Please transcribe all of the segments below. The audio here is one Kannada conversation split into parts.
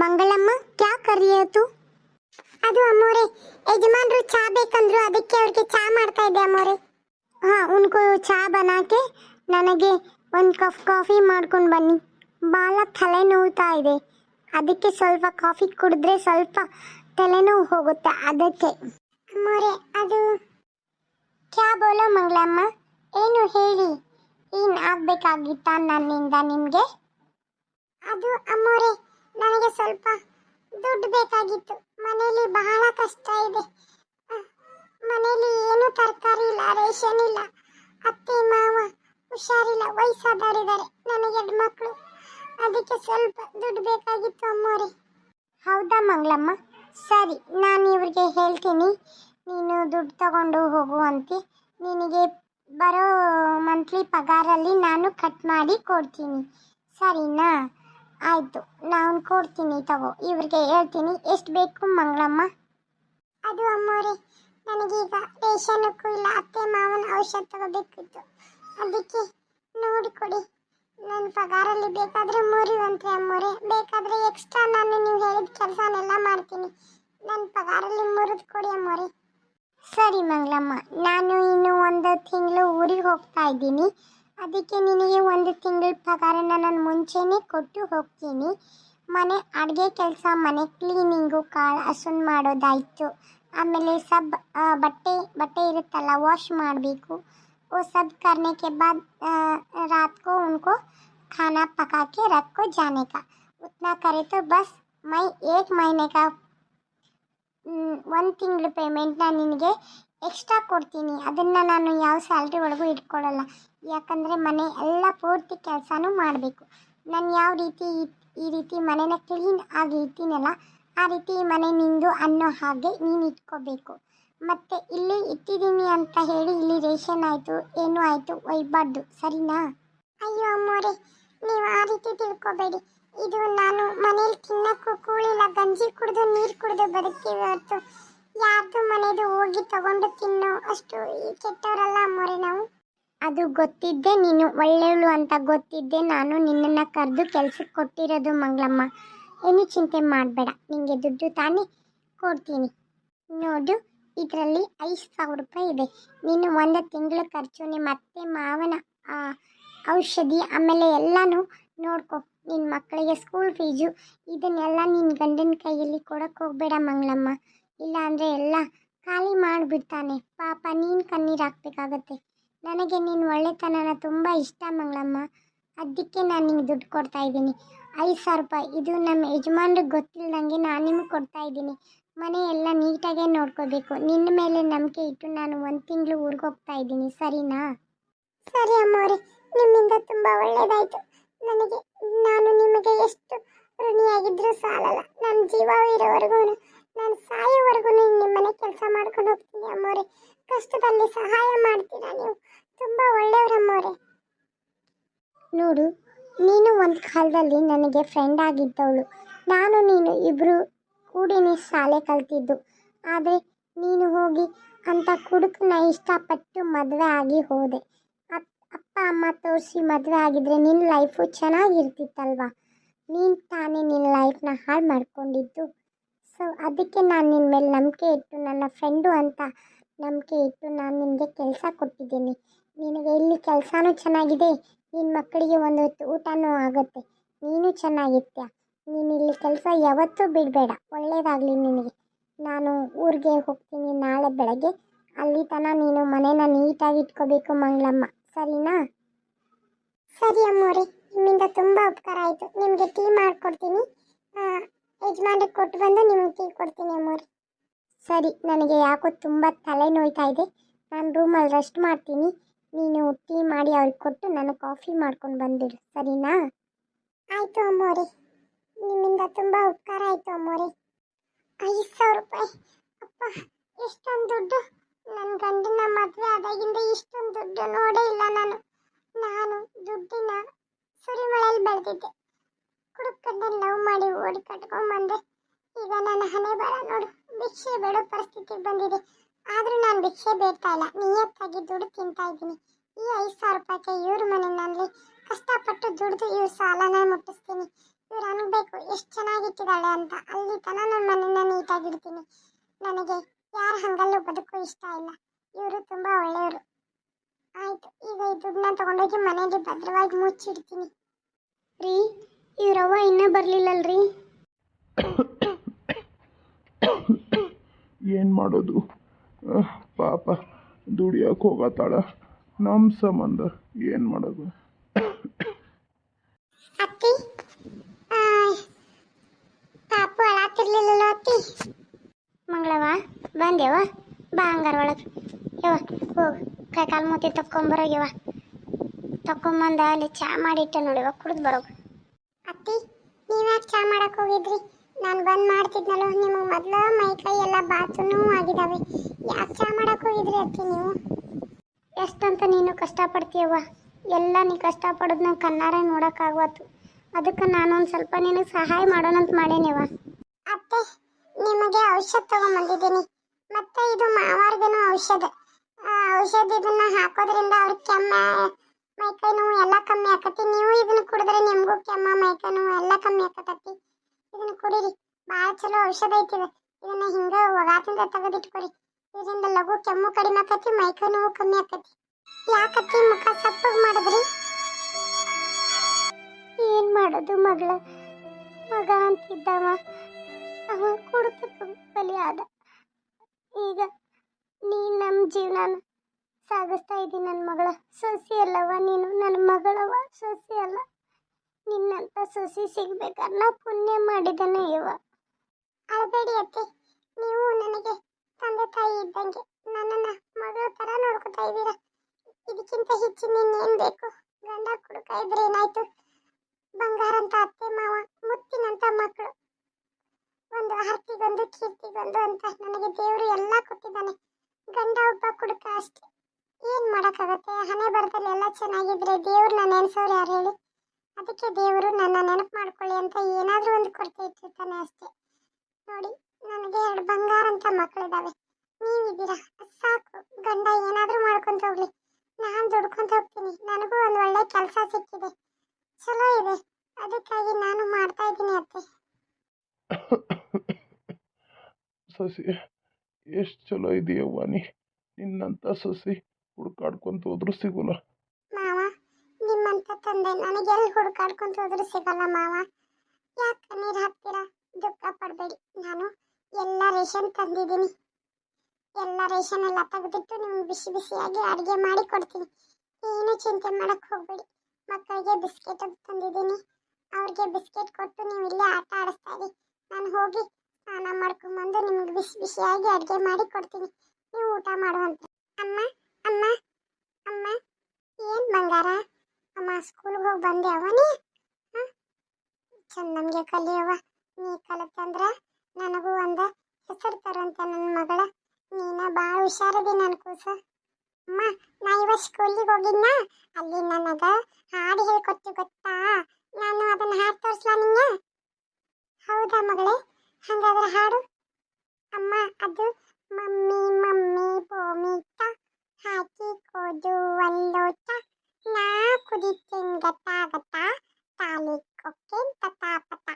ಮಂಗಳಮ್ಮ, ಕ್ಯಾ ಕರಿಯೋತು ಅದು ಅಮ್ಮೋರೆ, ಯಜಮಾನ್ರು ಚಾ ಬೇಕಂದ್ರು ಅದಕ್ಕೆ ಅವ್ರಿಗೆ ಚಾ ಮಾಡ್ತಾ ಇದ್ದೆ ಅಮ್ಮೋರೆ. ಹಾ, ಉನ್ಕೋ ಚಾ ಬನಾಕೆ, ನನಗೆ ಒಂದು ಕಪ್ ಕಾಫಿ ಮಾಡ್ಕೊಂಡು ಬನ್ನಿ. ಭಾಳ ತಲೆ ಇದೆ. ಅದಕ್ಕೆ ಸ್ವಲ್ಪ ಕಾಫಿ ಕುಡಿದ್ರೆ ಸ್ವಲ್ಪ ತಲೆನೋವು ಹೋಗುತ್ತೆ ಅದಕ್ಕೆ. ಅಮ್ಮೋರೆ, ಅದು ಕ್ಯಾ ಬೋಲೋ ಮಂಗಳಮ್ಮ? ಏನು ಹೇಳಿ? ಏನು ಆಗಬೇಕಾಗಿತ್ತ ನನ್ನಿಂದ ನಿಮಗೆ? ಅದು ಅಮ್ಮೋರೆ ನನಗೆ ಸ್ವಲ್ಪ ದುಡ್ಡು ಬೇಕಾಗಿತ್ತು. ಮನೆಯಲ್ಲಿ ಬಹಳ ಕಷ್ಟ ಇದೆ. ಮನೆಯಲ್ಲಿ ಏನು ತರಕಾರಿ ಇಲ್ಲ, ರೇಷನ್ ಇಲ್ಲ. ಅತ್ತೆ, ಮಾವ ಹುಷಾರಿಲ್ಲ, ವಯಸ್ಸಾದವರಿದ್ದಾರೆ. ನನಗೆ ಎರಡು ಮಕ್ಕಳು. ಅದಕ್ಕೆ ಸ್ವಲ್ಪ ದುಡ್ಡು ಬೇಕಾಗಿತ್ತು ಅಮ್ಮೋರೆ. ಹೌದಾ ಮಂಗಳಮ್ಮ? ಸರಿ, ನಾನು ಇವ್ರಿಗೆ ಹೇಳ್ತೀನಿ. ನೀನು ದುಡ್ಡು ತಗೊಂಡು ಹೋಗುವಂತೆ ನಿನಗೆ ಬರೋ ಮಂತ್ಲಿ ಪಗಾರಲ್ಲಿ ನಾನು ಕಟ್ ಮಾಡಿ ಕೊಡ್ತೀನಿ. ಸರಿನಾ? ಆಯಿತು ನಾನು ಕೊಡ್ತೀನಿ ತಗೋ. ಇವ್ರಿಗೆ ಹೇಳ್ತೀನಿ ಎಷ್ಟು ಬೇಕು ಮಂಗಳಮ್ಮ? ಅದು ಅಮ್ಮೋರೆ ನನಗೀಗ ರೇಷನಕ್ಕೂ ಇಲ್ಲ ಅತ್ತೆ ಮಾವನ ಔಷಧ ತಗೋಬೇಕಿತ್ತು. ಅದಕ್ಕೆ ನೋಡಿಕೊಡಿ. ನನ್ನ ಪಗಾರಲ್ಲಿ ಬೇಕಾದರೆ ಮುರಿವಂತ್ರಿ ಅಮ್ಮೋರೆ. ಬೇಕಾದರೆ ಎಕ್ಸ್ಟ್ರಾ ನಾನು ನೀವು ಹೇಳಿದ ಕೆಲಸನೆಲ್ಲ ಮಾಡ್ತೀನಿ. ನನ್ನ ಪಗಾರಲ್ಲಿ ಮುರಿದು ಕೊಡಿ ಅಮ್ಮೋರೆ. ಸರಿ ಮಂಗಳಮ್ಮ ನಾನು ಇನ್ನು ಒಂದು ತಿಂಗಳು ಊರಿಗೆ ಹೋಗ್ತಾ ಇದ್ದೀನಿ. ಅದಕ್ಕೆ ನಿನಗೆ ಒಂದು ತಿಂಗಳ ಪಗಾರನ ನಾನು ಮುಂಚೆನೇ ಕೊಟ್ಟು ಹೋಗ್ತೀನಿ ಮನೆ ಅಡುಗೆ ಕೆಲಸ ಮನೆ ಕ್ಲೀನಿಂಗು ಕಾಳು ಹಸುನ್ ಮಾಡೋದಾಯಿತು ಆಮೇಲೆ ಸಬ್ ಆ, ಬಟ್ಟೆ ಬಟ್ಟೆ ಇರುತ್ತಲ್ಲ ವಾಶ್ ಮಾಡಬೇಕು वो सब करने के बाद अ, रात को उनको खाना पका के रख को जाने का उतना करे तो बस मैं एक महीने का ಒಂದು ತಿಂಗಳು ಪೇಮೆಂಟ್ನ ನಿನಗೆ ಎಕ್ಸ್ಟ್ರಾ ಕೊಡ್ತೀನಿ. ಅದನ್ನು ನಾನು ಯಾವ ಸ್ಯಾಲ್ರಿ ಒಳಗೂ ಇಟ್ಕೊಳ್ಳಲ್ಲ. ಯಾಕಂದರೆ ಮನೆ ಎಲ್ಲ ಪೂರ್ತಿ ಕೆಲಸನೂ ಮಾಡಬೇಕು. ನಾನು ಯಾವ ರೀತಿ ಈ- ರೀತಿ ಮನೇನ ಕ್ಲೀನ್ ಆಗಿ ಇರ್ತೀನಲ್ಲ ಆ ರೀತಿ ಮನೆ ನಿಂದು ಅನ್ನೋ ಹಾಗೆ ನೀನು ಇಟ್ಕೋಬೇಕು. ಮತ್ತು ಇಲ್ಲಿ ಇಟ್ಟಿದ್ದೀನಿ ಅಂತ ಹೇಳಿ ಇಲ್ಲಿ ರೇಷನ್ ಆಯಿತು, ಏನು ಆಯಿತು, ಒಯ್ಬಾರ್ದು. ಸರಿನಾ? ಅಯ್ಯೋ ಅಮ್ಮೋರೆ, ನೀವು ಆ ರೀತಿ ತಿಳ್ಕೊಬೇಡಿ. ಇದು ನಾನು ಮನೇಲಿ ತಿನ್ನಕ್ಕೂ ಕೂಳಿಲ್ಲ, ಗಂಜಿ ಕುಡಿದು ನೀರು ಕುಡಿದು ಬದುಕ್ತೀವಿ ಹೊರತು. ಯಾರ್ದು ಮನೆದು ಹೋಗಿ ತಗೊಂಡು ತಿನ್ನೋ ಅಷ್ಟು ಈ ಕೆಟ್ಟವರಲ್ಲ ಮೊರೆ ನಾವು. ಅದು ಗೊತ್ತಿದ್ದೆ ನೀನು ಒಳ್ಳೆಯವಳು ಅಂತ ಗೊತ್ತಿದ್ದೆ ನಾನು ನಿನ್ನನ್ನು ಕರೆದು ಕೆಲ್ಸಕ್ಕೆ ಕೊಟ್ಟಿರೋದು ಮಂಗಳಮ್ಮ. ಏನು ಚಿಂತೆ ಮಾಡಬೇಡ ನಿಮಗೆ ದುಡ್ಡು ತಾನೇ ಕೊಡ್ತೀನಿ. ನೋಡು, ಇದರಲ್ಲಿ ಐದು ಸಾವಿರ ರೂಪಾಯಿ ಇದೆ. ನೀನು ಒಂದು ತಿಂಗಳ ಖರ್ಚು, ನಿಮ್ಮ ಅತ್ತೆ, ಮಾವನ ಔಷಧಿ, ಆಮೇಲೆ ಎಲ್ಲನೂ ನೋಡ್ಕೊ. ನಿನ್ನ ಮಕ್ಕಳಿಗೆ ಸ್ಕೂಲ್ ಫೀಸು ಇದನ್ನೆಲ್ಲ ನಿನ್ನ ಗಂಡನ ಕೈಯಲ್ಲಿ ಕೊಡೋಕ್ಕೆ ಹೋಗಬೇಡ ಮಂಗಳಮ್ಮ. ಇಲ್ಲ ಅಂದರೆ ಎಲ್ಲ ಖಾಲಿ ಮಾಡಿಬಿಡ್ತಾನೆ. ಪಾಪ ನೀನು ಕಣ್ಣೀರು ಹಾಕ್ಬೇಕಾಗತ್ತೆ. ನನಗೆ ನಿನ್ನ ಒಳ್ಳೆತನನ ತುಂಬ ಇಷ್ಟ ಮಂಗಳಮ್ಮ. ಅದಕ್ಕೆ ನಾನು ನಿಂಗೆ ದುಡ್ಡು ಕೊಡ್ತಾ ಇದ್ದೀನಿ. ಐದು ಸಾವಿರ ರೂಪಾಯಿ. ಇದು ನಮ್ಮ ಯಜಮಾನ್ರಿಗೆ ಗೊತ್ತಿಲ್ಲದಂಗೆ ನಾನು ನಿಮಗೆ ಕೊಡ್ತಾ ಇದ್ದೀನಿ. ಮನೆ ಎಲ್ಲ ನೀಟಾಗೇ ನೋಡ್ಕೋಬೇಕು. ನಿನ್ನ ಮೇಲೆ ನಂಬಿಕೆ ಇಟ್ಟು ನಾನು ಒಂದು ತಿಂಗಳು ಊರಿಗೆ ಹೋಗ್ತಾ ಇದ್ದೀನಿ. ಸರಿನಾ? ಸರಿ ಅಮ್ಮವ್ರೆ. ನಿಮ್ಮಿಂದ ತುಂಬ ಒಳ್ಳೆಯದಾಯಿತು ನನಗೆ, ನಾನು ನಿಮಗೆ ಎಷ್ಟು ಋಣಿಯಾಗಿದ್ರೂ ಸಾಲಲ್ಲ. ನನ್ನ ಜೀವ ಇರೋವರೆಗೂ ನಾನು ಸಾಯೋವರೆಗೂ ನಿಮ್ಮ ಮನೆ ಕೆಲಸ ಮಾಡ್ಕೊಂಡು ಹೋಗ್ತೀನಿ ಅಮ್ಮೋರೆ. ಕಷ್ಟದಲ್ಲಿ ಸಹಾಯ ಮಾಡ್ತೀರಾ ನೀವು? ತುಂಬ ಒಳ್ಳೆಯವರಮ್ಮೋರೆ ನೋಡು, ನೀನು ಒಂದು ಕಾಲದಲ್ಲಿ ನನಗೆ ಫ್ರೆಂಡ್ ಆಗಿದ್ದವಳು. ನಾನು, ನೀನು ಇಬ್ಬರು ಕೂಡಿನೇ ಶಾಲೆ ಕಲ್ತಿದ್ದು. ಆದರೆ ನೀನು ಹೋಗಿ ಅಂತ ಕುಡುಕನ್ನ ಇಷ್ಟಪಟ್ಟು ಮದುವೆ ಆಗಿ ಹೋದೆ. ಅಪ್- ಅಪ್ಪ, ಅಮ್ಮ ತೋರಿಸಿ ಮದುವೆ ಆಗಿದ್ರೆ ನಿನ್ನ ಲೈಫು ಚೆನ್ನಾಗಿರ್ತಿತ್ತಲ್ವಾ? ನೀನು ತಾನೇ ನಿನ್ನ ಲೈಫ್ನ ಹಾಳು ಮಾಡ್ಕೊಂಡಿದ್ದು. ಸೊ ಅದಕ್ಕೆ ನಾನು ನಿನ್ನ ಮೇಲೆ ನಂಬಿಕೆ ಇಟ್ಟು ನನ್ನ ಫ್ರೆಂಡು ಅಂತ ನಂಬಿಕೆ ಇಟ್ಟು ನಾನು ನಿನಗೆ ಕೆಲಸ ಕೊಟ್ಟಿದ್ದೀನಿ. ನಿನಗೆ ಇಲ್ಲಿ ಕೆಲಸನೂ ಚೆನ್ನಾಗಿದೆ ನಿನ್ನ ಮಕ್ಕಳಿಗೆ ಒಂದು ಹೊತ್ತು ಊಟನೂ ಆಗುತ್ತೆ. ನೀನು ಚೆನ್ನಾಗಿರ್ತೀಯ? ನೀನು ಇಲ್ಲಿ ಕೆಲಸ ಯಾವತ್ತೂ ಬಿಡಬೇಡ ಒಳ್ಳೆಯದಾಗಲಿ ನಿನಗೆ. ನಾನು ಊರಿಗೆ ಹೋಗ್ತೀನಿ ನಾಳೆ ಬೆಳಗ್ಗೆ. ಅಲ್ಲಿ ತನಕ ನೀನು ಮನೇನ ನೀಟಾಗಿ ಇಟ್ಕೋಬೇಕು ಮಂಗಳಮ್ಮ. ಸರಿನಾ? ಸರಿ ಅಮ್ಮೋರಿ, ನಿಮ್ಮಿಂದ ತುಂಬ ಉಪಕಾರ ಆಯಿತು. ನಿಮಗೆ ಟೀ ಮಾಡಿಕೊಡ್ತೀನಿ. ಯಜಮಾನ್ರಿಗೆ ಕೊಟ್ಟು ಬಂದು ನಿಮಗೆ ಟೀ ಕೊಡ್ತೀನಿ ಅಮ್ಮೋರೆ. ಸರಿ, ನನಗೆ ಯಾಕೋ ತುಂಬ ತಲೆ ನೋಯ್ತಾ ಇದೆ. ನಾನು ರೂಮಲ್ಲಿ ರೆಸ್ಟ್ ಮಾಡ್ತೀನಿ. ನೀನು ಟೀ ಮಾಡಿ ಅವ್ರಿಗೆ ಕೊಟ್ಟು ನನಗೆ ಕಾಫಿ ಮಾಡ್ಕೊಂಡು ಬಂದಿಡು ಸರಿನಾ? ಆಯಿತು ಅಮ್ಮೋರೆ. ನಿಮ್ಮಿಂದ ತುಂಬ ಉಪಕಾರ ಆಯಿತು ಅಮ್ಮೋರೆ. ಐದು ಸಾವಿರ ರೂಪಾಯಿ. ಅಪ್ಪ, ಎಷ್ಟೊಂದು ದುಡ್ಡು. ನನ್ನ ಗಂಡನ ಮದುವೆ ಆದಾಗಿಂದ ಇಷ್ಟೊಂದು ದುಡ್ಡು ನೋಡೇ ಇಲ್ಲ ನಾನು. ನಾನು ದುಡ್ಡಿನ ಸುರಿಮಳೆಯಲ್ಲಿ ಬೆಳೆದಿದ್ದೆ. ಕುಡುಕನ್ನ ಲವ್ ಮಾಡಿ ಓಡಿ ಕಟ್ಕೊಂಡ್ಬಂದೆ ಈಗ ನನ್ನ ಹಣೆ ಬರ ನೋಡು, ಭಿಕ್ಷೆ ಬೇಡೋ ಪರಿಸ್ಥಿತಿ ಬಂದಿದೆ. ಆದರೂ ನಾನು ಭಿಕ್ಷೆ ಬೇಡ್ತಾ ಇಲ್ಲ, ನಿಯತ್ತಾಗಿ ದುಡ್ಡು ತಿಂತಾ ಇದ್ದೀನಿ. ಈ ಐದು ಸಾವಿರ ರೂಪಾಯಿಗೆ ಇವ್ರ ಮನೆಯಲ್ಲಿ ಕಷ್ಟಪಟ್ಟು ದುಡ್ದು ಇವ್ರ ಸಾಲನ ಮುಟ್ಟಿಸ್ತೀನಿ. ಇವ್ರು ಅನ್ಬೇಕು, ಎಷ್ಟು ಚೆನ್ನಾಗಿಟ್ಟಿದ್ದಾಳೆ ಅಂತ. ಅಲ್ಲಿ ತನ ನನ್ನ ಮನೆಯನ್ನು ನೀಟಾಗಿಡ್ತೀನಿ. ನನಗೆ ಯಾರ ಹಂಗಲ್ಲೂ ಬದುಕು ಇಷ್ಟ ಇಲ್ಲ. ಇವರು ತುಂಬ ಒಳ್ಳೆಯವರು. ಆಯಿತು, ಈಗ ಈ ದುಡ್ಡನ್ನ ತಗೊಂಡೋಗಿ ಮನೆಯಲ್ಲಿ ಭದ್ರವಾಗಿ ಮುಚ್ಚಿಡ್ತೀನಿ. ರೀ ಇವ್ರವ್ವ ಇನ್ನೂ ಬರ್ಲಿಲ್ಲಲ್ರಿ. ಏನು ಮಾಡೋದು? ಅಹ್, ಪಾಪ ದುಡಿಯೋಕೆ ಹೋಗತ್ತಾಳ. ನಮ್ಮ ಸಂಬಂಧ ಏನು ಮಾಡೋದು? ಅತ್ತಿ ಆ, ಪಾಪು ಅಳಾತಿರ್ಲಿಲ್ಲಲ್ಲ ಅತ್ತಿ. ಮಂಗಳವ ಬಂದೇವ ಬಾ ಹಂಗಾರ ಒಳಗೆ. ಯವ್ವ ಹೋಗ ಕೈ ಕಾಲು ಮೂತಿ ತಕ್ಕೊಂಬರೋಗ್ಯವ ತಕ್ಕೊಂಬಂದ ಅಲ್ಲಿ ಚಾ ಮಾಡಿಟ್ಟೆ ನೋಡಿವ ಕುಡಿದು ಬರೋಗು ಅತ್ತಿ ನೀವ್ಯಾಕೆ ಚಾ ಮಾಡಕ್ ಹೋಗಿದ್ರಿ? ನಾನು ಬಂದ್ ಮಾಡ್ತಿದ್ನಲ್ಲ ನಿಮಗೆ ಮೊದಲ ಮೈ ಕೈ ಎಲ್ಲ ಬಾತುನೂ ಆಗಿದಾವೆ. ಯಾಕೆ ಚಾ ಮಾಡಕ್ ಹೋಗಿದ್ರಿ ಅತ್ತಿ ನೀವು? ಎಷ್ಟಂತ ನೀನು ಕಷ್ಟಪಡ್ತೀಯವ್ವ? ಎಲ್ಲ ನೀ ಕಷ್ಟಪಡೋದು ನಂಗೆ ಕಣ್ಣಾರೆ ನೋಡೋಕ್ಕಾಗವತ್ತು. ಅದಕ್ಕೆ ನಾನು ಒಂದು ಸ್ವಲ್ಪ ನಿನಗೆ ಸಹಾಯ ಮಾಡೋಣಂತ ಮಾಡೇನಿವ ಅತ್ತೆ ನಿಮಗೆ ಔಷಧ ತಗೊಂಬಂದಿದ್ದೀನಿ. ಮತ್ತೆ ಇದು ಮಾವಾರ್ಗನು ಔಷಧ. ಔಷಧ ಇದನ್ನ ಹಾಕೋದ್ರಿಂದ ಅವ್ರ ಕೆಮ್ಮ ಮೈಕೈ ನೋವು ಎಲ್ಲ ಕಮ್ಮಿ ಆಕತಿ. ನೀವು ಇದನ್ನ ಕುಡಿದ್ರೆ ನಿಮಗೂ ಕೆಮ್ಮ, ಮೈಕೈ ನೋವು ಎಲ್ಲ ಕಮ್ಮಿ ಆಕತತಿ. ಇದನ್ನ ಕುಡೀರಿ. ಭಾಳ ಚಲೋ ಔಷಧ ಐತಿದೆ ಇದನ್ನ ಹಿಂಗ ಒಗಾತಿಂದ ತೆಗೆದಿಟ್ಕೊರಿ. ಇದರಿಂದ ಲಘು ಕೆಮ್ಮು ಕಡಿಮೆ ಆಕತಿ, ಮೈಕೈ ನೋವು ಕಮ್ಮಿ ಆಕತಿ. ಯಾಕತ್ತಿ ಮುಖ ಸಪ್ಪಗ್ ಮಾಡಿದ್ರಿ? ಏನ್ ಮಾಡೋದು ಮಗಳ? ಮಗ ಅಂತಿದ್ದವ. ಅವ ಕುಡಿತಕ್ಕೆ ಬಲಿ ಆದ ಈಗ ನೀ ನಮ್ಮ ಜೀವನನ ಸಾಗಿಸ್ತಾ ಇದ್ದೀನಿ ನನ್ನ ಮಗಳ. ಸೊಸಿ ಅಲ್ಲವ ನೀನು. ನನ್ನ ಮಗಳವ ಸೊಸಿ ಅಲ್ಲ. ನಿನ್ನಂತ ಸೊಸಿ ಸಿಗ್ಬೇಕಾದ್ರೆ ನಾ ಪುಣ್ಯ ಮಾಡಿದನೆ ಇವ ಅಳಬೇಡಿ ಅತ್ತೆ. ನೀವು ನನಗೆ ತಂದೆ ತಾಯಿ ಇದ್ದಂಗೆ ನನ್ನನ್ನ ಮಗಳ ತರ ನೋಡ್ಕೊತಾ ಇದ್ದೀರಾ? ಇದಕ್ಕಿಂತ ಹೆಚ್ಚು ಇನ್ನೇನ್ ಬೇಕು? ಗಂಡ ಕುಡುಕ ಇದ್ರೆ ಏನಾಯ್ತು? ಬಂಗಾರ ಅಂತ ಅತ್ತೆ, ಮಾವ ಮುತ್ತಿನಂತ ಮಕ್ಕಳು ಒಂದು ಆರ್ತಿಗೊಂದು ಕೀರ್ತಿಗೊಂದು ಅಂತ ನನಗೆ ದೇವರು ಎಲ್ಲ ಕೊಟ್ಟಿದ್ದಾನೆ. ಗಂಡ ಒಬ್ಬ ಕುಡುಕ ಅಷ್ಟೇ. ಏನ್ ಮಾಡಕ್ಕಾಗತ್ತೆ? ಹಣೆ ಬರದಲ್ಲಿ ಎಲ್ಲ ಚೆನ್ನಾಗಿದ್ರೆ ದೇವ್ರನ್ನ ನೆನೆಸೋರು ಯಾರು ಹೇಳಿ? ಅದಕ್ಕೆ ದೇವರು ನನ್ನ ನೆನಪು ಮಾಡ್ಕೊಳ್ಳಿ ಅಂತ ಏನಾದ್ರೂ ಒಂದು ಕೊರತೆ ಇಟ್ಟಿರ್ತಾನೆ ಅಷ್ಟೇ. ನೋಡಿ, ನನಗೆ ಎರಡು ಬಂಗಾರ ಅಂತ ಮಕ್ಕಳಿದಾವೆ ನೀವಿದ್ದೀರಾ? ಸಾಕು, ಗಂಡ ಏನಾದ್ರೂ ಮಾಡ್ಕೊಂತ ಹೋಗ್ಲಿ. ನಾನು ದುಡ್ಕೊಂತ ಹೋಗ್ತೀನಿ. ನನಗೂ ಒಂದು ಒಳ್ಳೆ ಕೆಲಸ ಸಿಕ್ಕಿದೆ. ಚಲೋ ಇದೆ. ಅದಕ್ಕಾಗಿ ನಾನು ಮಾಡ್ತಾ ಇದ್ದೀನಿ ಅತ್ತೆ. ಸಸಿ, ಎಷ್ಟು ಚಲೋ ಇದೆಯವ್ವ ನೀ? ನಿನ್ನಂಥ ಸಸಿ. ಹುಡ್ಕಾಡ್ಕೊಂತ ಹೋದ್ರು ಮಾವ, ನಿಮ್ಮಂತ ತಂದೆ ನನಗೆ ಎಲ್ಲಿ ಹುಡುಕಾಡ್ಕೊಂತ ಹೋದ್ರು ಸಿಗಲ್ಲ ಮಾವ? ಯಾಕೆ ನೀರು ಹಾಕ್ತೀರ? ದುಃಖ ಪಡಬೇಡಿ. ನಾನು ಎಲ್ಲ ರೇಷನ್ ತಂದಿದ್ದೀನಿ. ಎಲ್ಲ ರೇಷನ್ ಎಲ್ಲ ತೆಗೆದಿಟ್ಟು ನಿಮ್ಗೆ ಬಿಸಿ ಬಿಸಿಯಾಗಿ ಅಡುಗೆ ಮಾಡಿ ಕೊಡ್ತೀನಿ. ಏನು ಚಿಂತೆ ಮಾಡಕ್ ಹೋಗಬೇಡಿ. ಮಕ್ಕಳಿಗೆ ಬಿಸ್ಕೆಟ್ ತಂದಿದ್ದೀನಿ. ಅವ್ರಿಗೆ ಬಿಸ್ಕೆಟ್ ಕೊಟ್ಟು ನೀವು ಇಲ್ಲೇ ಆಟ ಆಡಿಸ್ತಾ ಇರಿ. ನಾನು ಹೋಗಿ ಸ್ನಾನ ಮಾಡ್ಕೊಂಬಂದು ನಿಮ್ಗೆ ಬಿಸಿ ಬಿಸಿಯಾಗಿ ಅಡುಗೆ ಮಾಡಿ ಕೊಡ್ತೀನಿ. ನೀವು ಊಟ ಮಾಡುವಂತೆ. ಅಮ್ಮ ಅಮ್ಮ ಅಮ್ಮ, ಏನ್ ಬಂಗಾರ? ಅಮ್ಮ ಸ್ಕೂಲ್ಗೆ ಹೋಗಿ ಬಂದೆ ನೀ? ಚಂದ ನಮ್ಗೆ ಕಲಿಯವ ನೀ ಕಲಿತಂದ್ರ ನನಗೂ ಒಂದ ಹೆಸರು ತರುವಂತ ನನ್ನ ಮಗಳ. ನೀನ ಭಾಳ ಹುಷಾರದಿ ನನ್ನ ಕೂಸ. ಅಮ್ಮ, ನಾ ಇವತ್ತು ಸ್ಕೂಲಿಗೆ ಹೋಗಿದ್ನ? ಅಲ್ಲಿ ನನಗ ಹಾಡು ಹೇಳ್ಕೊಟ್ಟು ಗೊತ್ತಾ? ನಾನು ಅದನ್ನ ಹಾಡು ತೋರಿಸ್ಲಾ ನಿಂಗೆ? ಹೌದಾ ಮಗಳೇ? ಹಂಗಾದ್ರೆ ಹಾಡು. ಅಮ್ಮ, ಅದು ಮಮ್ಮಿ ಮಮ್ಮಿ ಬೋಮಿತ ಹಾಕಿ ಕೋದು ಒಂದೋಟ ನಾ ಕುದಿತೀನಿ ಗತ ಗತ ತಾಲಿ ಕೊಕ್ಕೆ ತತ ಪತ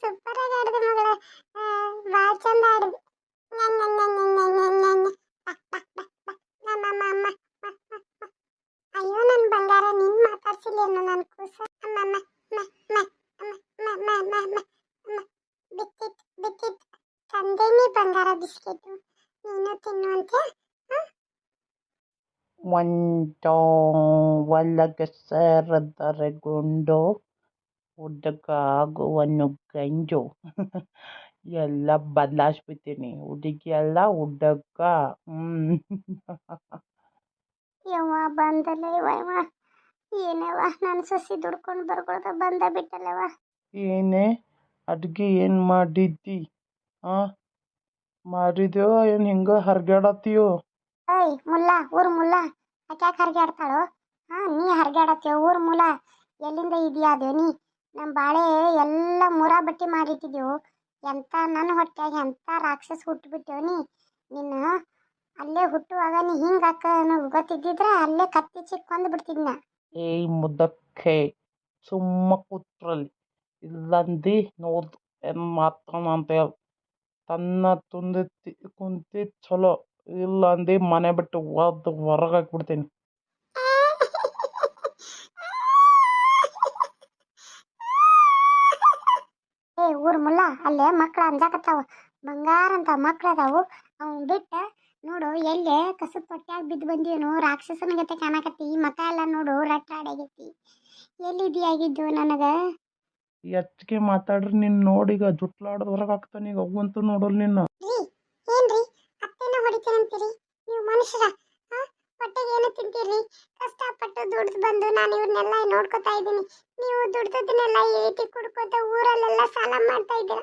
ಸೂಪರ್ ಆಗಿ ಆಡಿದೆ ಮಗಳ ಭಾಳ ಚಂದ ಆಡಿದೆ ನನ್ ನನ್ ನನ್ ನನ್ ನನ್ ನನ್ ನನ್ ಬಕ್ ಬಕ್ ಬಕ್ ಬಕ್ ನಮ್ಮ ಅಮ್ಮ ಅಮ್ಮ ಮ, ಮ, ಮ. ಅಯ್ಯೋ ನನ್ನ ಬಂಗಾರ ನಿನ್ ಮಾತಾಡ್ಸಿಲ್ಲೇನು ನನ್ನ ಕೂಸ ಅಮ್ಮ ಅಮ್ಮ ಮ, ಮ, ಅಮ್ಮ ಮ, ಮ, ಮ, ಮ, ಅಮ್ಮ ಬಿತ್ತಿತ್ ಬಿತ್ತಿತ್ ತಂದೇನಿ ಬಂಗಾರ ಬಿಸ್ಕೆಟು ನೀನು ತಿನ್ನುವಂತೆ ಒಂದು ಒಂದೋ ಹುಡುಗ ಆಗುವನು ಗಂಜು. ಎಲ್ಲ ಬದಲಾಯಿಸ್ಬಿಡ್ತೀನಿ. ಹುಡುಗಿ ಎಲ್ಲ ಹುಡುಗ. ಹ್ಞೂ ಯವ್ವ ಬಂದಲ್ಲ ಯವ್ವ ಯವ್ವ. ಏನವ್ವ ನನ್ನ ಸಸಿ ದುಡ್ಕೊಂಡು ಬರ್ಕೊಳ್ದ ಬಂದ ಬಿಟ್ಟಲ್ಲವ ಏನೇ? ಅಡುಗೆ ಏನು ಮಾಡಿದ್ದಿ? ಹಾಂ? ಮಾಡಿದ್ಯೋ ಏನು ಹಿಂಗ ಹರ್ಗ್ಯಾಡತ್ತೀಯೋ? ಏಯ್ ಮುಲ್ಲ ಊರ್ ಮುಲ್ಲ. ಯಾಕೆ ಹರ್ಗ್ಯಾಡ್ತಾಳೋ? ಹಾ ನೀ ಹರ್ಗ್ಯಾಡತ್ತೀವ ಊರ್ ಮುಲ. ಎಲ್ಲಿಂದ ಇದೆಯಾ ನೀ ನಮ್ಮ ಬಾಳೆ ಎಲ್ಲ ಮುರ ಬಟ್ಟಿ ಮಾಡಿಟ್ಟಿದ್ದೆವು ಎಂತ ನನ್ನ ಹೊಟ್ಟೆಯಾಗ ಎಂತ ರಾಕ್ಷಸ ಹುಟ್ಟುಬಿಟ್ಟೆವು ನೀ? ನಿನ್ನ ಅಲ್ಲೇ ಹುಟ್ಟುವಾಗ ನೀ ಹಿಂಗೆ ಅಕ್ಕ ಗೊತ್ತಿದ್ದಿದ್ರೆ ಅಲ್ಲೇ ಕತ್ತಿ ಚಿಕ್ ಕೊಂದು ಬಿಡ್ತಿದ್ನ. ಏಯ್ ಮುದ್ದಕ್ಕೆ. ಸುಮ್ಮ ಕೂತ್ರಲ್ಲಿ. ಇಲ್ಲಂದಿ ನೋದು ಏನು ಮಾಡ್ತಾನ ಅಂತ ಹೇಳಿ ತನ್ನ ತುಂದಿ ಕುಂತಿದ್ದು ಚಲೋ ಇಲ್ಲ ಮನೆ ಬಿಟ್ಟು ಒದ್ದು ಹೊರಗೆ ಹಾಕ್ಬಿಡ್ತೀನಿ. ಏ, ಊರ್ ಮುಲ್ಲ, ಅಲ್ಲೇ ಮಕ್ಳು ಅಂಜಾಕತ್ತಾವ. ಬಂಗಾರ ಅಂತ ಮಕ್ಳು ಅದಾವು. ಅವ್ನ್ ಬಿಟ್ಟ, ನೋಡು, ಎಲ್ಲೇ ಕಸದ ತೊಟ್ಯಾಗ ಬಿದ್ದು ಬಂದಿವನು ರಾಕ್ಷಸನ ಗತೆ ಕಾಣಕತ್ತಿ ಮಕ ಎಲ್ಲ ನೋಡು ರಟ್ರಾಡಾಗೈತಿ ಎಲ್ಲಿದ್ಯಾಗಿದ್ದು ನನಗ? ಹೆಚ್ಚಿಗೆ ಮಾತಾಡ್ರಿ ನಿನ್ನ ನೋಡಿ ಈಗ ಜುಟ್ಲಾಡ್ದ ಹೊರಗೆ ಹಾಕ್ತಾನೆ ಈಗ ಅವಂತೂ ನೋಡಲ್ ನಿನ್ನ. ರೀ ಏನ್ರಿ ಅತ್ತೆನ ಹೊಡಿತೀರಂತೀರಿ? ನೀವು ಮನುಷ್ಯರ ಹಾ? ಹೊಟ್ಟೆಗೆ ಏನು ತಿಂತೀರಿ? ಕಷ್ಟಪಟ್ಟು ದುಡ್ದು ಬಂದು ನಾನು ಇವ್ರನ್ನೆಲ್ಲ ನೋಡ್ಕೊತಾ ಇದ್ದೀನಿ. ನೀವು ದುಡ್ದದನ್ನೆಲ್ಲ ಈ ರೀತಿ ಕುಡ್ಕೋತ ಊರಲ್ಲೆಲ್ಲ ಸಾಲ ಮಾಡ್ತಾ ಇದ್ದೀರ?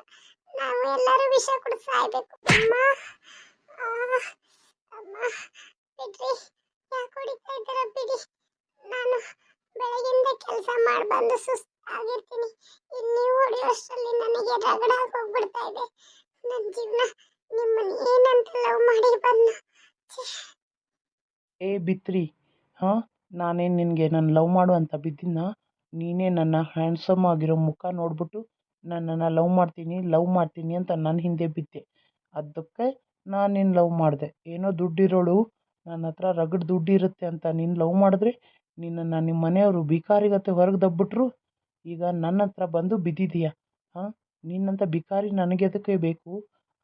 ನಾವು ಎಲ್ಲರೂ ವಿಷ ಕುಡಿದು ಸಾಯ್ಬೇಕು. ಅಮ್ಮ ಆ, ಅಮ್ಮ ಬಿಡ್ರಿ. ಯಾಕೆ ಹೊಡಿತಾ ಇದ್ದೀರ ಬಿಡಿ? ನಾನು ಬೆಳಗಿಂದ ಕೆಲಸ ಮಾಡಿ ಬಂದು ಇಲ್ಲಿ ನೀವು ಹೊಡೆಯೋಷ್ಟರಲ್ಲಿ ನನಗೆ ರಗಡ ಹೋಗ್ಬಿಡ್ತಾ ಇದೆ. ನನ್ನ ಜೀವನ ನಿಮ್ಮನ್ನ ಏನಂತ ಲವ್ ಮಾಡಿ ಬಂದ. ಏ ಬಿತ್ರಿ, ಹಾಂ? ನಾನೇನು ನಿನಗೆ ನಾನು ಲವ್ ಮಾಡು ಅಂತ ಬಿದ್ದಿನ? ನೀನೇ ನನ್ನ ಹ್ಯಾಂಡ್ಸಮ್ ಆಗಿರೋ ಮುಖ ನೋಡ್ಬಿಟ್ಟು ನನ್ನನ್ನು ಲವ್ ಮಾಡ್ತೀನಿ ಲವ್ ಮಾಡ್ತೀನಿ ಅಂತ ನನ್ನ ಹಿಂದೆ ಬಿದ್ದೆ. ಅದಕ್ಕೆ ನಾನು ನಿನ್ನ ಲವ್ ಮಾಡಿದೆ? ಏನೋ ದುಡ್ಡಿರೋಳು, ನನ್ನ ಹತ್ರ ರಗಡ್ ದುಡ್ಡಿರುತ್ತೆ ಅಂತ ನೀನು ಲವ್ ಮಾಡಿದ್ರೆ ನಿನ್ನನ್ನು ನಿಮ್ಮ ಮನೆಯವರು ಭಿಕಾರಿಗತ್ತೆ ಹೊರಗೆ ದಬ್ಬಿಟ್ರು. ಈಗ ನನ್ನ ಹತ್ರ ಬಂದು ಬಿದ್ದಿದೀಯ? ಹಾಂ, ನಿನ್ನಂಥ ಭಿಕಾರಿ ನನಗೆ ಅದಕ್ಕೆ ಬೇಕು?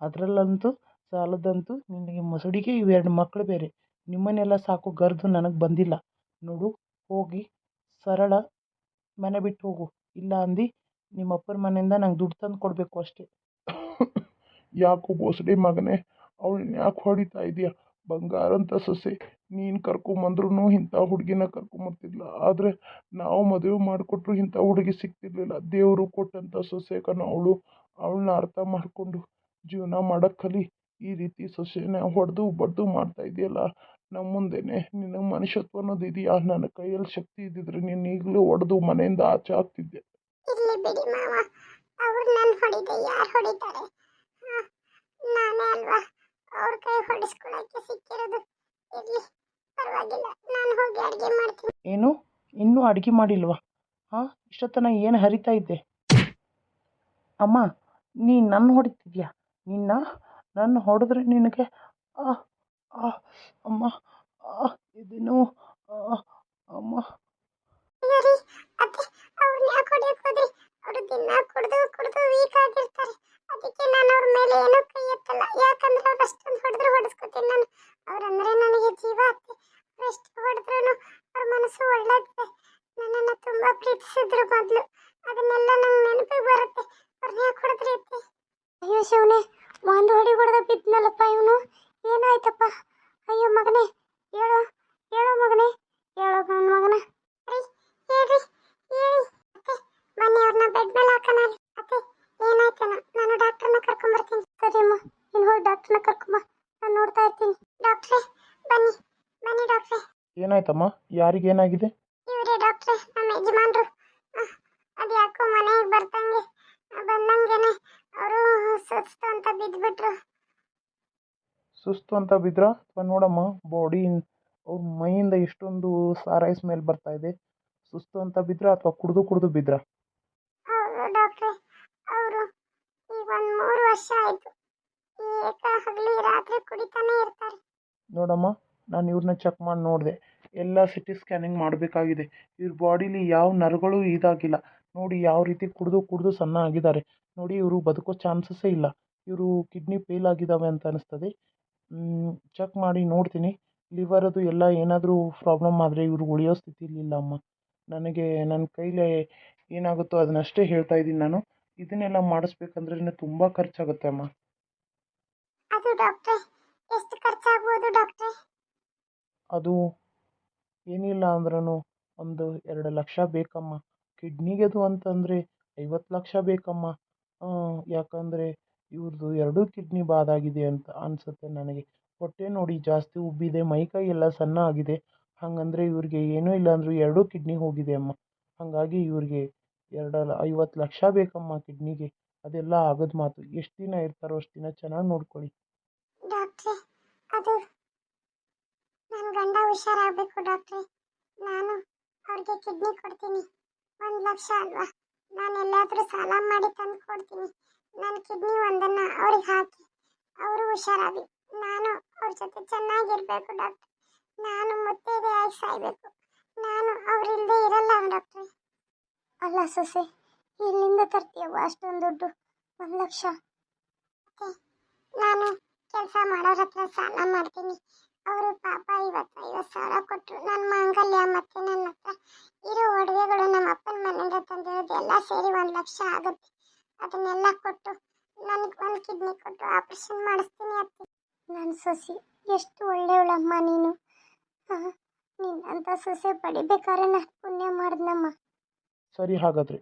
ಅದರಲ್ಲಂತೂ ಸಾಲದಂತೂ ನಿನಗೆ ಮೊಸಡಿಗೆ ಇವೆರಡು ಮಕ್ಕಳು ಬೇರೆ. ನಿಮ್ಮನ್ನೆಲ್ಲ ಸಾಕು, ಗರ್ದು ನನಗೆ ಬಂದಿಲ್ಲ. ನೋಡು, ಹೋಗಿ ಸರಳ ಮನೆ ಬಿಟ್ಟು ಹೋಗು. ಇಲ್ಲ ಅಂದು ನಿಮ್ಮ ಅಪ್ಪನ ಮನೆಯಿಂದ ನಂಗೆ ದುಡ್ಡು ತಂದು ಕೊಡಬೇಕು ಅಷ್ಟೇ. ಯಾಕೋ ಬೋಸಡಿ ಮಗನೇ, ಅವಳನ್ನ ಯಾಕೆ ಹೊಡಿತಾ ಇದೀಯ? ಬಂಗಾರಂಥ ಸೊಸೆ. ನೀನು ಕರ್ಕೊಂಬಂದ್ರೂ ಇಂಥ ಹುಡುಗಿನ ಕರ್ಕೊಂಬರ್ತಿದ್ಲ. ಆದರೆ ನಾವು ಮದುವೆ ಮಾಡಿಕೊಟ್ರು ಇಂಥ ಹುಡುಗಿ ಸಿಗ್ತಿರ್ಲಿಲ್ಲ. ದೇವರು ಕೊಟ್ಟಂಥ ಸೊಸೆಕನ ಅವಳು, ಅವಳನ್ನ ಅರ್ಥ ಮಾಡಿಕೊಂಡು ಜೀವನ ಮಾಡೋಕ್ಕೆ ಕಲಿ. ಈ ರೀತಿ ಸೊಸೆನ ಹೊಡೆದು ಬಡ್ದು ಮಾಡ್ತಾ ಇದೆಯಲ್ಲ. ನಮ್ಮ ಮುಂದೆನೆ ನಿನ್ನ ಮನುಷ್ಯತ್ವ ಅನ್ನೋದು ಇದೆಯಾ? ನನ್ನ ಕೈಯಲ್ಲಿ ಶಕ್ತಿ ಇದ್ದಿದ್ರೆ ನೀನು ಈಗಲೂ ಹೊಡೆದು ಮನೆಯಿಂದ ಆಚೆ ಆಗ್ತಿದ್ದೆ. ಅವ್ರು ಕೈ ಸಿಕ್ಕಿರೋದು. ಇರ್ಲಿ. ಪರವಾಗಿಲ್ಲ ನಾನು ಹೋಗಿ ಅಡುಗೆ ಮಾಡ್ತೀನಿ. ಏನು? ಇನ್ನೂ ಅಡುಗೆ ಮಾಡಿಲ್ವಾ? ಹಾಂ ಇಷ್ಟೊತ್ತನ ಏನು ಹರಿತಾ ಇದ್ದೆ? ಅಮ್ಮ ನೀ ನನ್ನ ಹೊಡಿತಿದ್ಯಾ? ನಿನ್ನ? ನನ್ನ ಹೊಡೆದ್ರೆ ನಿನಗೆ ಆ ಆ ಅಮ್ಮ ಆ ಇದೇನು ಆ, ಅಮ್ಮ. ಅಯ್ಯೋ ರೀ ಅತ್ತೆ ಅವ್ರನ್ನ ಡಾಕ್ಟ್ರೇ ಬನ್ನಿ ಬನ್ನಿ ಡಾಕ್ಟ್ರೆ. ಏನಾಯ್ತಮ್ಮ? ಯಾರಿಗೇನಾಗಿದೆ ಇವರೇ ಡಾಕ್ಟ್ರೆ ನಮ್ಮ ಯಜಮಾನ್ರು. ಅದು ಯಾಕೋ ಮನೆಗೆ ಬರ್ತಂಗೆ ಬಂದಂಗೆನೆ ಅವರು ಸುಸ್ತು ಅಂತ ಬಿದ್ದುಬಿಟ್ರು ಸುಸ್ತು ಅಂತ ಬಿದ್ರ? ಅಥವಾ ನೋಡಮ್ಮ ಬಾಡಿ ಅವ್ರ ಮೈಯಿಂದ ಎಷ್ಟೊಂದು ಸಾರಾಯಿ ಸ್ಮೆಲ್ ಬರ್ತಾ ಇದೆ. ಸುಸ್ತು ಅಂತ ಬಿದ್ರ ಅಥವಾ ಕುಡಿದು ಕುಡಿದು ಬಿದ್ರ? ಹೌದು ಡಾಕ್ಟ್ರೆ ಅವರು ಈಗ ಒಂದು ಮೂರು ವರ್ಷ ಆಯಿತು. ಏಕ ಹಗಲಿ ರಾತ್ರಿ ಕುಡಿತಾನೆ ಇರ್ತಾರೆ. ನೋಡಮ್ಮ, ನಾನು ಇವ್ರನ್ನ ಚೆಕ್ ಮಾಡಿ ನೋಡಿದೆ. ಎಲ್ಲ ಸಿ ಟಿ ಸ್ಕ್ಯಾನಿಂಗ್ ಮಾಡಬೇಕಾಗಿದೆ. ಇವ್ರ ಬಾಡಿಲಿ ಯಾವ ನರಗಳು ಇದಾಗಿಲ್ಲ. ನೋಡಿ ಯಾವ ರೀತಿ ಕುಡಿದು ಕುಡಿದು ಸಣ್ಣ ಆಗಿದ್ದಾರೆ ನೋಡಿ ಇವರು ಬದುಕೋ ಚಾನ್ಸಸ್ಸೇ ಇಲ್ಲ. ಇವರು ಕಿಡ್ನಿ ಫೇಲ್ ಆಗಿದ್ದಾವೆ ಅಂತ ಅನ್ನಿಸ್ತದೆ ಚೆಕ್ ಮಾಡಿ ನೋಡ್ತೀನಿ. ಲಿವರದು ಎಲ್ಲ ಏನಾದರೂ ಪ್ರಾಬ್ಲಮ್ ಆದರೆ ಇವರು ಉಳಿಯೋ ಸ್ಥಿತಿ ಇಲ್ಲ ಅಮ್ಮ. ನನಗೆ ನನ್ನ ಕೈಲೇ ಏನಾಗುತ್ತೋ ಅದನ್ನಷ್ಟೇ ಹೇಳ್ತಾ ಇದ್ದೀನಿ ನಾನು. ಇದನ್ನೆಲ್ಲ ಮಾಡಿಸ್ಬೇಕಂದ್ರೆ ತುಂಬ ಖರ್ಚಾಗುತ್ತೆ ಅಮ್ಮ. ಅದು ಡಾಕ್ಟ್ರೇ ಎಷ್ಟು ಡಾಕ್ಟ್ರೆ? ಅದು ಏನಿಲ್ಲ ಅಂದ್ರೂ ಒಂದು ಎರಡು ಲಕ್ಷ ಬೇಕಮ್ಮ. ಕಿಡ್ನಿಗೆದು ಅಂತಂದರೆ ಐವತ್ತು ಲಕ್ಷ ಬೇಕಮ್ಮ. ಯಾಕಂದರೆ ಇವ್ರದ್ದು ಎರಡೂ ಕಿಡ್ನಿ ಬಾದಾಗಿದೆ ಅಂತ ಅನಿಸುತ್ತೆ ನನಗೆ. ಹೊಟ್ಟೆ ನೋಡಿ ಜಾಸ್ತಿ ಉಬ್ಬಿದೆ ಮೈಕೈ ಎಲ್ಲ ಸಣ್ಣ ಆಗಿದೆ ಹಾಗಂದ್ರೆ ಇವ್ರಿಗೆ ಏನೂ ಇಲ್ಲ ಅಂದರೂ ಎರಡೂ ಕಿಡ್ನಿ ಹೋಗಿದೆ ಅಮ್ಮ. ಹಾಗಾಗಿ ಇವ್ರಿಗೆ ಎರಡು ಐವತ್ತು ಲಕ್ಷ ಬೇಕಮ್ಮ ಕಿಡ್ನಿಗೆ. ಅದೆಲ್ಲ ಆಗದ ಮಾತು. ಎಷ್ಟು ದಿನ ಇರ್ತಾರೋ ಅಷ್ಟು ದಿನ ಚೆನ್ನಾಗಿ ನೋಡ್ಕೊಳ್ಳಿ. ಡಾಕ್ಟ್ರೇ, ಅದು ನನ್ನ ಗಂಡ ಹುಷಾರಾಗಬೇಕು ಡಾಕ್ಟ್ರೇ. ನಾನು ಅವ್ರಿಗೆ ಕಿಡ್ನಿ ಕೊಡ್ತೀನಿ. ಒಂದು ಲಕ್ಷ ಅಲ್ವಾ? ನಾನು ಎಲ್ಲಾದರೂ ಸಾಲ ಮಾಡಿ ತಂದು ಕೊಡ್ತೀನಿ. ನನ್ನ ಕಿಡ್ನಿ ಒಂದನ್ನು ಅವ್ರಿಗೆ ಹಾಕಿ. ಅವರು ಹುಷಾರಾಗಿ, ನಾನು ಅವ್ರ ಜೊತೆ ಚೆನ್ನಾಗಿರಬೇಕು ಡಾಕ್ಟ್ರೆ. ನಾನು ಮುತ್ತೈದೆ ಆಗಿ ಸಾಯ್ಬೇಕು. ನಾನು ಅವರಿಲ್ಲದೆ ಇರಲ್ಲ ಡಾಕ್ಟ್ರೆ. ಅಲ್ಲ ಸೊಸೆ, ಇಲ್ಲಿಂದ ತರ್ತೀಯವ್ವ ಅಷ್ಟೊಂದು ದುಡ್ಡು? ಒಂದು ಲಕ್ಷ? ನಾನು ಕೆಲಸ ಮಾಡೋರ ಹತ್ರ ಸಾಲ ಮಾಡ್ತೀನಿ. ಅವರು ಪಾಪ ಇವತ್ತು ಸಾವಿರ ಕೊಟ್ಟರು ನನ್ನ ಮಾಂಗಲ್ಯ ಮತ್ತು ನನ್ನ ಹತ್ರ ಇರೋ ಒಡವೆಗಳು ನಮ್ಮ ಅಪ್ಪನ ಮನೆಯಿಂದ ತಂದಿರೋದು ಎಲ್ಲ ಸೇರಿ ಒಂದು ಲಕ್ಷ ಆಗುತ್ತೆ. ಅದನ್ನೆಲ್ಲ ಕೊಟ್ಟು ನನಗೆ ಒಂದು ಕಿಡ್ನಿ ಕೊಟ್ಟು ಆಪ್ರೇಷನ್ ಮಾಡಿಸ್ತೀನಿ ಅತ್ತೆ. ನನ್ನ ಸೊಸಿ ಎಷ್ಟು ಒಳ್ಳೆಯವಳಮ್ಮ ನೀನು. ನಿನ್ನಂಥ ಸೊಸೆ ಪಡಿಬೇಕಾದ್ರೆ ನಾನು ಪುಣ್ಯ ಮಾಡಿದ್ನಮ್ಮ. ಸರಿ ಹಾಗಾದರೆ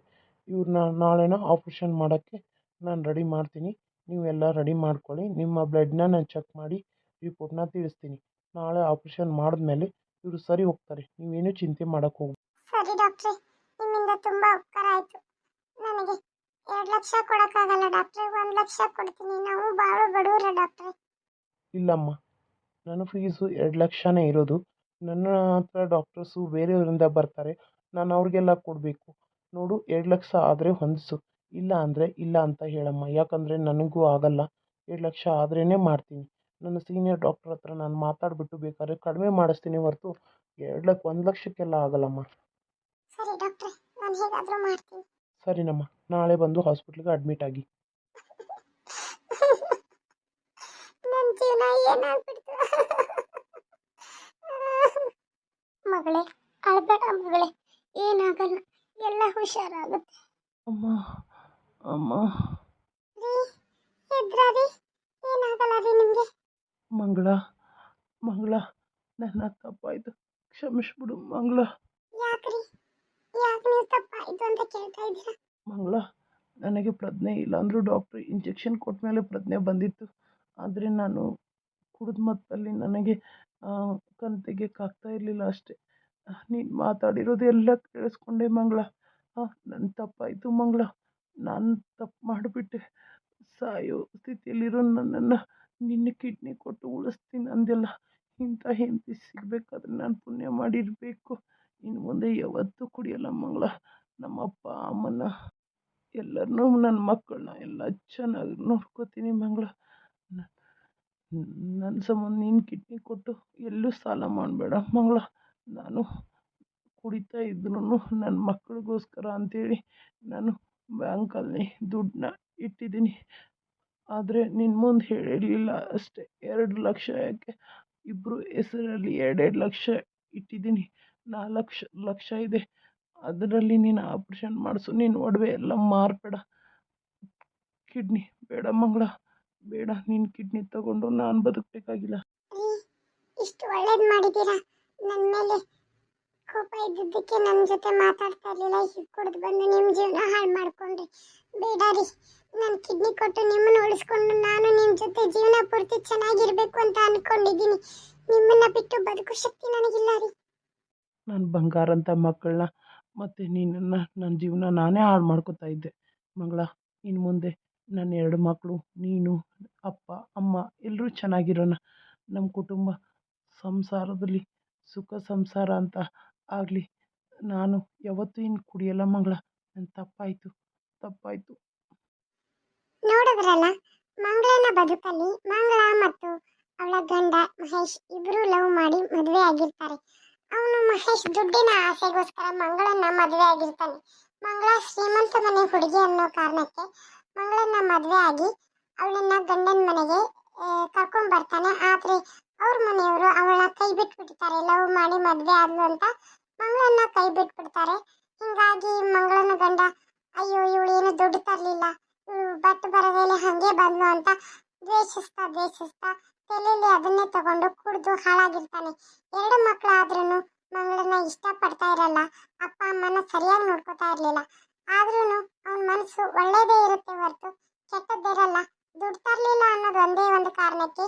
ಇವ್ರನ್ನ ನಾಳೆನ ಆಪ್ರೇಷನ್ ಮಾಡೋಕ್ಕೆ ನಾನು ರೆಡಿ ಮಾಡ್ತೀನಿ. ನೀವೆಲ್ಲ ರೆಡಿ ಮಾಡ್ಕೊಳ್ಳಿ. ನಿಮ್ಮ ಬ್ಲಡ್ನ ನಾನು ಚೆಕ್ ಮಾಡಿ ರಿಪೋರ್ಟ್ನ ತಿಳಿಸ್ತೀನಿ. ನಾಳೆ ಆಪ್ರೇಷನ್ ಮಾಡಿದ್ಮೇಲೆ ಇವರು ಸರಿ ಹೋಗ್ತಾರೆ. ನೀವೇನು ಚಿಂತೆ ಮಾಡೋಕ್ಕೆ ಹೋಗಿ ಸರಿ ಡಾಕ್ಟ್ರೆ ನಿಮ್ಮಿಂದ ತುಂಬಾ ಉಪಕಾರ ಆಯ್ತು. ನನಗೆ ಎರಡು ಲಕ್ಷ ಕೊಡೋಕ್ಕಾಗಲ್ಲ ಡಾಕ್ಟ್ರೆ ಒಂದು ಲಕ್ಷ ಕೊಡ್ತೀನಿ. ನಾವು ಭಾಳ ಬಡವರ ಡಾಕ್ಟ್ರೆ ಇಲ್ಲಮ್ಮ ನನ್ನ ಫೀಸು ಎರಡು ಲಕ್ಷನೇ ಇರೋದು. ನನ್ನ ಹತ್ರ ಡಾಕ್ಟರ್ಸು ಬೇರೆಯವರಿಂದ ಬರ್ತಾರೆ. ನಾನು ಅವ್ರಿಗೆಲ್ಲ ಕೊಡಬೇಕು. ನೋಡು ಎರಡು ಲಕ್ಷ ಆದರೆ ಹೊಂದಿಸು. ಇಲ್ಲ ಅಂದರೆ ಇಲ್ಲ ಅಂತ ಹೇಳಮ್ಮ. ಯಾಕಂದರೆ ನನಗೂ ಆಗಲ್ಲ. ಎರಡು ಲಕ್ಷ ಆದ್ರೇ ಮಾಡ್ತೀನಿ. ನನ್ನ ಸೀನಿಯರ್ ಡಾಕ್ಟ್ರ್ ಹತ್ರ ನಾನು ಮಾತಾಡಿಬಿಟ್ಟು ಬೇಕಾದ್ರೆ ಕಡಿಮೆ ಮಾಡಿಸ್ತೀನಿ ಹೊರತು ಎರಡು ಲಕ್ಷ ಒಂದು ಲಕ್ಷಕ್ಕೆಲ್ಲ ಆಗಲ್ಲಮ್ಮ. ಸರಿ ಡಾಕ್ಟ್ರೆ ನಾನು ಹೇಗಾದರೂ ಮಾಡ್ತೀನಿ. ಸರಿನಮ್ಮ. ನಾಳೆ ಬಂದು ಹಾಸ್ಪಿಟ್ಲಿಗೆ ಅಡ್ಮಿಟ್ ಆಗಿ. ನನ್ನ ಜೀವನ ಏನಾಗ್ಬಿಡ್ತು? ಮಗಳೇ ಅಳ್ಬೇಡ ಮಗಳೇ. ಏನಾಗಲ್ಲ. ಎಲ್ಲ ಹುಷಾರಾಗುತ್ತೆ. ಅಮ್ಮ. ಅಮ್ಮ. ಮಂಗಳ ಮಂಗಳ ನನ್ನ ತಪ್ಪಾಯಿತು. ಕ್ಷಮಿಸ್ಬಿಡು ಮಂಗಳ. ಯಾಕ್ರಿ ಯಾಕೆ ನೀವು ತಪ್ಪಾಯಿತು ಅಂತ ಕೇಳ್ತಾ ಇದ್ದೀರಾ? ಮಂಗಳ ನನಗೆ ಪ್ರಜ್ಞೆ ಇಲ್ಲ ಅಂದರೂ ಡಾಕ್ಟ್ರು ಇಂಜೆಕ್ಷನ್ ಕೊಟ್ಟ ಮೇಲೆ ಪ್ರಜ್ಞೆ ಬಂದಿತ್ತು. ಆದರೆ ನಾನು ಕುಡಿದ ಮತ್ತಲ್ಲಿ ನನಗೆ ಕಣ್ ತೆಗಿಯೋಕ್ಕಾಗ್ತಾ ಇರಲಿಲ್ಲ ಅಷ್ಟೇ. ನೀನು ಮಾತಾಡಿರೋದೆಲ್ಲ ಕೇಳಿಸ್ಕೊಂಡೆ ಮಂಗಳ. ನನ್ನ ತಪ್ಪಾಯಿತು ಮಂಗಳ. ನಾನು ತಪ್ಪು ಮಾಡಿಬಿಟ್ಟೆ. ಸಾಯೋ ಸ್ಥಿತಿಯಲ್ಲಿರೋ ನನ್ನನ್ನು ನಿನ್ನ ಕಿಡ್ನಿ ಕೊಟ್ಟು ಉಳಿಸ್ತೀನಿ ಅಂದೆಲ್ಲ ಇಂಥ ಹೆಂಡತಿ ಸಿಗಬೇಕಾದ್ರೆ ನಾನು ಪುಣ್ಯ ಮಾಡಿರಬೇಕು. ಇನ್ನು ಮುಂದೆ ಯಾವತ್ತೂ ಕುಡಿಯಲ್ಲ ಮಂಗಳ. ನಮ್ಮ ಅಪ್ಪ, ಅಮ್ಮನ ಎಲ್ಲರನ್ನೂ ನನ್ನ ಮಕ್ಕಳನ್ನ ಎಲ್ಲ ಚೆನ್ನಾಗಿ ನೋಡ್ಕೋತೀನಿ ಮಂಗಳ. ನನ್ನ ಸಂಬಂಧ ನೀನು ಕಿಡ್ನಿ ಕೊಟ್ಟು ಎಲ್ಲೂ ಸಾಲ ಮಾಡಬೇಡ ಮಂಗಳ. ನಾನು ಕುಡಿತಾ ಇದ್ರೂ ನನ್ನ ಮಕ್ಕಳಿಗೋಸ್ಕರ ಅಂತೇಳಿ ನಾನು ಬ್ಯಾಂಕಲ್ಲಿ ದುಡ್ಡನ್ನ ಇಟ್ಟಿದ್ದೀನಿ. ಆದರೆ ನಿನ್ನ ಮುಂದೆ ಹೇಳಿರಲಿಲ್ಲ ಅಷ್ಟೇ. ಎರಡು ಲಕ್ಷ ಯಾಕೆ? ಇಬ್ಬರು ಹೆಸರಲ್ಲಿ ಎರಡೆರಡು ಲಕ್ಷ ಇಟ್ಟಿದ್ದೀನಿ. ನಾಲ್ಕು ಲಕ್ಷ ಇದೆ. ಅದರಲ್ಲಿ ನೀನು ಆಪ್ರೇಷನ್ ಮಾಡಿಸು. ನೀನು ಒಡವೆ ಎಲ್ಲ ಮಾರಬೇಡ. ಕಿಡ್ನಿ ಬೇಡ ಮಂಗಳ. ಬೇಡ ನಿನ್ನ ಕಿಡ್ನಿ ತಗೊಂಡು ನಾನು ಬದುಕಬೇಕಾಗಿಲ್ಲ. ಇಷ್ಟು ಒಳ್ಳೇದು ಮಾಡಿದ್ದೀರಾ? ನನ್ನ ಮೇಲೆ ಕೋಪ ಇದ್ದಿದ್ದಕ್ಕೆ ನನ್ನ ಜೊತೆ ಮಾತಾಡ್ತಾ ಇರಲಿಲ್ಲ. ಈಗ ಕುಡಿದು ಬಂದು ನಿಮ್ಮ ಜೀವನ ಹಾಳು ಮಾಡ್ಕೊಂಡ್ರಿ. ಬೇಡ ರೀ. ನನ್ನ ಕಿಡ್ನಿ ಕೊಟ್ಟು ನಿಮ್ಮನ್ನು ಉಳಿಸ್ಕೊಂಡು ನಾನು ನಿಮ್ಮ ಜೊತೆ ಜೀವನ ಪೂರ್ತಿ ಚೆನ್ನಾಗಿರ್ಬೇಕು ಅಂತ ಅನ್ಕೊಂಡಿದ್ದೀನಿ. ನಿಮ್ಮನ್ನ ಬಿಟ್ಟು ಬದುಕು ಶಕ್ತಿ ನನಗಿಲ್ಲ ರೀ. ನಾನು ಬಂಗಾರ ಅಂತ ಮಕ್ಕಳನ್ನ ಮತ್ತು ನಿನ್ನನ್ನು ನನ್ನ ಜೀವನ ನಾನೇ ಹಾಳು ಮಾಡ್ಕೊತಾ ಇದ್ದೆ. ಮಗಳ ಇನ್ನು ಮುಂದೆ ನನ್ನ ಎರಡು ಮಕ್ಕಳು ನೀನು, ಅಪ್ಪ, ಅಮ್ಮ ಎಲ್ಲರೂ ಚೆನ್ನಾಗಿರೋಣ. ನಮ್ಮ ಕುಟುಂಬ ಸಂಸಾರದಲ್ಲಿ ಸುಖ ಸಂಸಾರ ಅಂತ ಆಗಲಿ, ನಾನು ಯಾವತ್ತೂ ಇನ್ನು ಕುಡಿಯಲ್ಲ ಮಂಗಳ. ನನ್ನ ತಪ್ಪಾಯಿತು ತಪ್ಪಾಯಿತು. ನೋಡಿದ್ರಲ್ಲ, ಮಂಗಳನ ಬದುಕಲ್ಲಿ ಮಂಗಳ ಮತ್ತು ಅವಳ ಗಂಡ ಮಹೇಶ್ ಇಬ್ರು ಲವ್ ಮಾಡಿ ಮದುವೆ ಆಗಿರ್ತಾರೆ. ಅವನು ಮಹೇಶ್ ದುಡ್ಡಿನ ಆಸೆಗೋಸ್ಕರ ಮಂಗಳನ್ನ ಮದುವೆ ಆಗಿರ್ತಾನೆ. ಮಂಗಳ ಶ್ರೀಮಂತ ಮನೆ ಹುಡುಗಿ ಅನ್ನೋ ಕಾರಣಕ್ಕೆ ಮಂಗಳನ್ನ ಮದುವೆ ಆಗಿ ಅವಳನ್ನ ಗಂಡನ ಮನೆಗೆ ಕರ್ಕೊಂಡ್ ಬರ್ತಾನೆ. ಆದ್ರೆ ಅವ್ರ ಮನೆಯವರು ಅವಳ ಕೈ ಬಿಟ್ಬಿಡ್ತಾರೆ ಲವ್ ಮಾಡಿ ಮದುವೆ ಆದ್ಲು ಅಂತ ಮಂಗಳನ್ನ ಕೈ ಬಿಟ್ಬಿಡ್ತಾರೆ. ಹಿಂಗಾಗಿ ಮಂಗಳನ ಗಂಡ, ಅಯ್ಯೋ, ಇವಳು ಏನು ದುಡ್ಡು ತರಲಿಲ್ಲ. ಬಟ್ ಬರದೇನೆ ಹಂಗೆ ಬಂದ್ಲು ಅಂತ ದ್ವೇಷಿಸ್ತಾ ದ್ವೇಷಿಸ್ತಾ ತಲೆಯಲ್ಲಿ ಅದನ್ನೇ ತಗೊಂಡು ಕುಡಿದು ಹಾಳಾಗಿರ್ತಾನೆ. ಎರಡು ಮಕ್ಕಳಾದ್ರೂ ಮಂಗಳನ್ನ ಇಷ್ಟಪಡ್ತಾ ಇರಲ್ಲ. ಅಪ್ಪ, ಅಮ್ಮನ ಸರಿಯಾಗಿ ನೋಡ್ಕೋತಾ ಇರಲಿಲ್ಲ. ಆದ್ರೂ ಅವನ ಮನಸ್ಸು ಒಳ್ಳೇದೇ ಇರುತ್ತೆ ಹೊರತು ಕೆಟ್ಟದ್ದಿರಲ್ಲ ದುಡ್ಡು ತರಲಿಲ್ಲ ಅನ್ನೋದು ಒಂದೇ ಒಂದು ಕಾರಣಕ್ಕೆ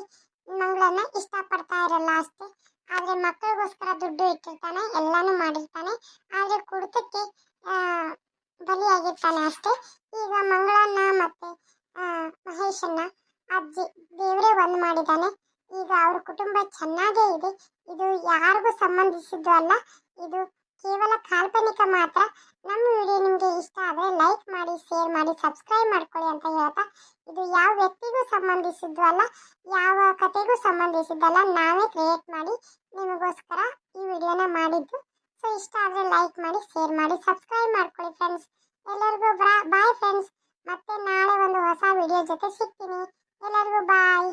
ಮಂಗಳನ್ನ ಇಷ್ಟಪಡ್ತಾ ಇರಲ್ಲ ಅಷ್ಟೇ. ಆದ್ರೆ ಮಕ್ಕಳಿಗೋಸ್ಕರ ದುಡ್ಡು ಇಟ್ಟಿರ್ತಾನೆ, ಎಲ್ಲಾನು ಮಾಡಿರ್ತಾನೆ. ಆದ್ರೆ ಕುಡಿತಕ್ಕೆ ಬಲಿಯಾಗಿರ್ತಾನೆ ಅಷ್ಟೇ. ಈಗ ಮಂಗಳನ್ನ ಮತ್ತೆ ಮಹೇಶನ್ನ ಅಜ್ಜಿ ದೇವರೇ ಒಂದು ಮಾಡಿದ್ದಾನೆ ಈಗ ಅವ್ರ ಕುಟುಂಬ ಚೆನ್ನಾಗೇ ಇದೆ. ಇದು ಯಾರಿಗೂ ಸಂಬಂಧಿಸಿದ್ದು ಅಲ್ಲ. ಇದು ಕೇವಲ ಕಾಲ್ಪನಿಕ ಮಾತ್ರ. ನಮ್ಮ ವಿಡಿಯೋ ನಿಮಗೆ ಇಷ್ಟ ಆದರೆ ಲೈಕ್ ಮಾಡಿ, ಶೇರ್ ಮಾಡಿ, ಸಬ್ಸ್ಕ್ರೈಬ್ ಮಾಡ್ಕೊಳ್ಳಿ ಅಂತ ಹೇಳ್ತಾ ಇದು ಯಾವ ವ್ಯಕ್ತಿಗೂ ಸಂಬಂಧಿಸಿದ್ದು ಅಲ್ಲ, ಯಾವ ಕತೆಗೂ ಸಂಬಂಧಿಸಿದ್ದಲ್ಲ ನಾವೇ ಕ್ರಿಯೇಟ್ ಮಾಡಿ ನಿಮಗೋಸ್ಕರ ಈ ವಿಡಿಯೋನ ಮಾಡಿದ್ದು. ಸೊ ಇಷ್ಟ ಆದರೆ ಲೈಕ್ ಮಾಡಿ, ಶೇರ್ ಮಾಡಿ, ಸಬ್ಸ್ಕ್ರೈಬ್ ಮಾಡ್ಕೊಳ್ಳಿ ಫ್ರೆಂಡ್ಸ್ ಎಲ್ಲರಿಗೂ ಬಾಯ್ ಫ್ರೆಂಡ್ಸ್ ಮತ್ತೆ ನಾಳೆ ಒಂದು ಹೊಸ ವಿಡಿಯೋ ಜೊತೆ ಸಿಗ್ತೀನಿ. ಎಲ್ಲರಿಗೂ ಬಾಯ್